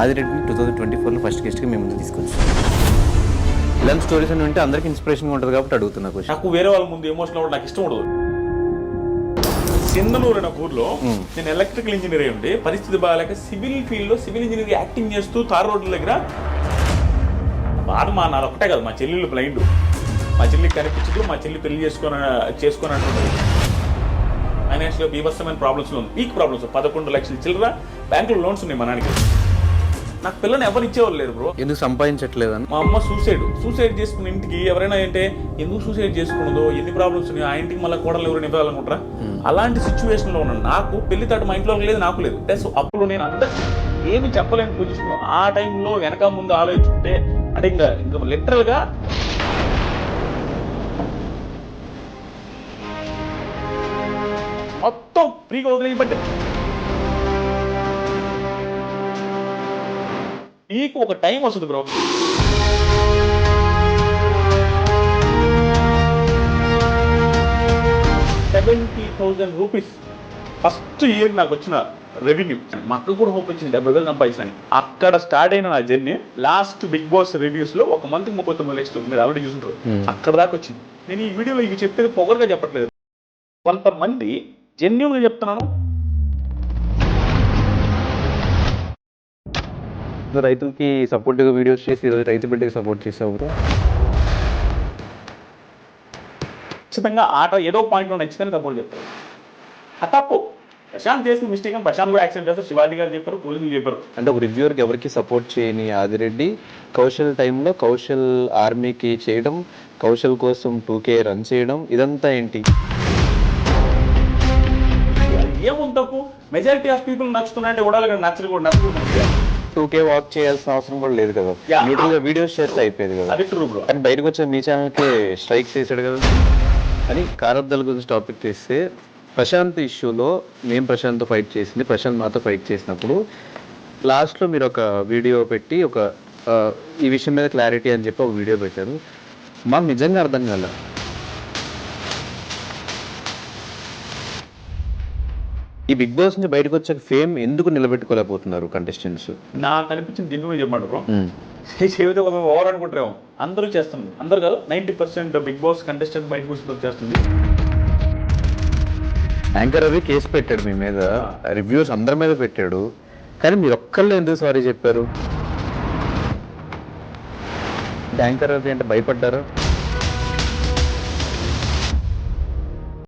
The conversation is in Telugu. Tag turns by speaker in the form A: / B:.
A: ఆదిరెడ్డిని టూ థౌజండ్ ట్వంటీ ఫోర్లో ఫస్ట్ గెస్ట్గా మేము ముందు తీసుకొచ్చాం. ఇలాంటి స్టోరీస్ అని ఉంటే అందరికి ఇన్స్పిరేషన్గా ఉంటుంది కాబట్టి అడుగుతున్నా క్వశ్చన్
B: నాకు వేరే వాళ్ళ ముందు ఎమోషనల్ అవ్వడం నాకు ఇష్టం ఉండదు. సింధనూరు అనే ఊర్లో నేను ఎలక్ట్రికల్ ఇంజనీర్ అయి ఉండి పరిస్థితి బాగాలేక సివిల్ ఫీల్డ్లో సివిల్ ఇంజనీర్ యాక్టింగ్ చేస్తూ తార్ రోడ్ల దగ్గర బాధ మా నాది ఒకటే కాదు మా చెల్లెళ్ళు బ్లైండ్ మా చెల్లికి కనిపించదు మా చెల్లి పెళ్ళి చేసుకొని చేసుకొని అంటున్నది ఫైనాన్షియల్ బీభత్సమైన ప్రాబ్లమ్స్ ఉంది పీక్ ప్రాబ్లమ్స్ పదకొండు లక్షల చిల్లర బ్యాంకులో లోన్స్ ఉన్నాయి మా నాన్నకి నాకు పిల్లని ఎవరు ఇచ్చేవాళ్ళు లేరు బ్రో
A: ఎందుకు సంపాదించట్లేదని?
B: మా అమ్మ సూసైడ్ సూసైడ్ చేసుకున్న ఇంటికి ఎవరైనా అంటే ఎందుకు సూసైడ్ చేసుకున్నదో ఎన్ని ప్రాబ్లమ్స్ ఉన్నాయి ఆ ఇంటికి మళ్ళీ కోడలు ఎవరు నింపాలనుకుంటారా అలాంటి సిచ్యువేషన్లో ఉన్నాను. నాకు పెళ్ళి తాడు మా ఇంట్లో లేదు నాకు లేదు. ప్లస్ అప్పుడు నేను అంత ఏమి చెప్పలేని పొజిషన్ ఆ టైంలో వెనక ముందు ఆలోచించుకుంటే అంటే ఇంకా ఇంకా లిటరల్ ఫ్రీగా వదిలేయబట్టి నీకు ఒక టైం వస్తుంది bro. Seventy thousand rupees first year నాకు వచ్చిన రెవెన్యూ. మా అక్క కూడా హోప్ వచ్చింది డెబ్బై వేలు సంపాదిస్తాను అక్కడ స్టార్ట్ అయిన నా జర్నీ లాస్ట్ బిగ్ బాస్ రివ్యూస్లో ఒక మంత్ ముప్పై తొమ్మిది లక్షలు మీరు ఆల్రెడీ చూసుంటారు. అక్కడ దాకా వచ్చింది. నేను ఈ వీడియోలో ఇవి చెప్పేది పొగరుగా చెప్పట్లేదు. కొంతమంది జెన్యున్గా చెప్తున్నాను
A: రైతులకి సపోర్ట్గా వీడియోస్ చేసి ఈరోజు రైతు బిడ్డకి సపోర్ట్ చేసావు
B: ఖచ్చితంగా ఆట ఏదో పాయింట్లో నచ్చిందని సపోర్ట్ చెప్తారు ఆ తప్పు. ప్రశాంత్ చేసిన మిస్టేక్ ప్రశాంత్ కూడా యాక్సెప్ట్ చేస్తారు. శివాజీ గారు చెప్పారు పోలీసులు చెప్పారు.
A: అంటే ఒక రివ్యూవర్కి ఎవరికి సపోర్ట్ చేయని ఆదిరెడ్డి కౌశల్ టైంలో కౌశల్ ఆర్మీకి చేయడం కౌశల్ కోసం టూకే రన్ చేయడం ఇదంతా ఏంటి?
B: ఏముంది తప్పు మెజారిటీ ఆఫ్ పీపుల్ నచ్చుతున్నాయంటే కూడా నచ్చలు కూడా. నచ్చదు
A: టూకే వాక్ చేయాల్సిన అవసరం కూడా లేదు కదా. న్యూట్రల్గా వీడియోస్ చేస్తే అయిపోయేది కదా.
B: అది ట్రూ బ్రో
A: కానీ బయటకు వచ్చే మీ ఛానల్కి స్ట్రైక్ చేశాడు కదా. అని కారబ్దాల గురించి టాపిక్ చేస్తే ప్రశాంత్ ఇష్యూలో మేము ప్రశాంత్తో ఫైట్ చేసింది. ప్రశాంత్ మాతో ఫైట్ చేసినప్పుడు లాస్ట్లో మీరు ఒక వీడియో పెట్టి ఒక ఈ విషయం మీద క్లారిటీ అని చెప్పి ఒక వీడియో పెట్టారు. మాకు నిజంగా అర్థం కాల. ఈ బిగ్ బాస్ నుంచి బయటకు వచ్చాక ఫేమ్ ఎందుకు నిలబెట్టుకోలేకపోతున్నారు కంటెస్టెంట్స్
B: నాకు అనిపించింది దీని చెబితే ఒక ఓవర్ అనుకుంటారేమో. అందరూ చేస్తుంది. అందరూ కాదు ninety percent Bigg Boss contestant బయట కూర్చుని చేస్తుంది.
A: యాంకర్ రవి కేసు పెట్టాడు మీ మీద. రివ్యూస్ అందరి మీద పెట్టాడు. కానీ మీరు ఒక్కళ్ళు ఎందుకు సారీ చెప్పారు? యాంకర్ రవి అంటే భయపడ్డారు?